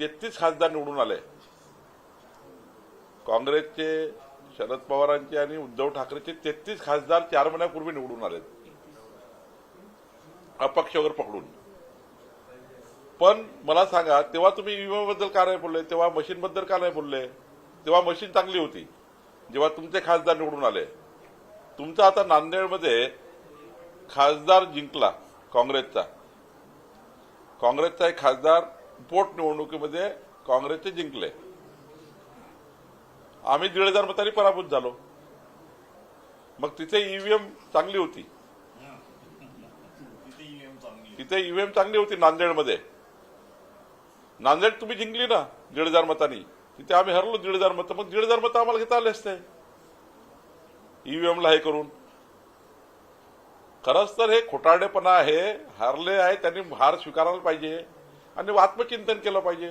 तेहतीस खासदार निवडून आले. काँग्रेसचे शरद पवारांचे आणि उद्धव ठाकरेचे तेहतीस खासदार चार महिन्यापूर्वी निवडून आले अपक्ष वगैरे पकडून. पण मला सांगा तेव्हा तुम्ही ईव्हीएमबद्दल का नाही बोलले? तेव्हा मशीनबद्दल का नाही बोलले? तेव्हा मशीन चांगली होती. जेव्हा तुमचे खासदार निवडून आले. तुमचा आता नांदेडमध्ये खासदार जिंकला काँग्रेसचा. काँग्रेसचा एक खासदार पोट निवडणुकीमध्ये काँग्रेसचे जिंकले. आम्ही दीड हजार मतांनी पराभूत झालो. मग तिथे ईव्हीएम चांगली होती. तिथे ईव्हीएम चांगली. होती नांदेडमध्ये. नांदेड तुम्ही जिंकली ना दीड हजार मतांनी. तिथे आम्ही हरलो दीड हजार मतं. मग दीड हजार मतं आम्हाला घेता आले असते. ईव्हीएमला हे करून. खरंच तर हे खोटारडेपणा आहे. हारले आहे त्यांनी हार स्वीकारायला पाहिजे. आणि आत्मचिंतन केलं पाहिजे.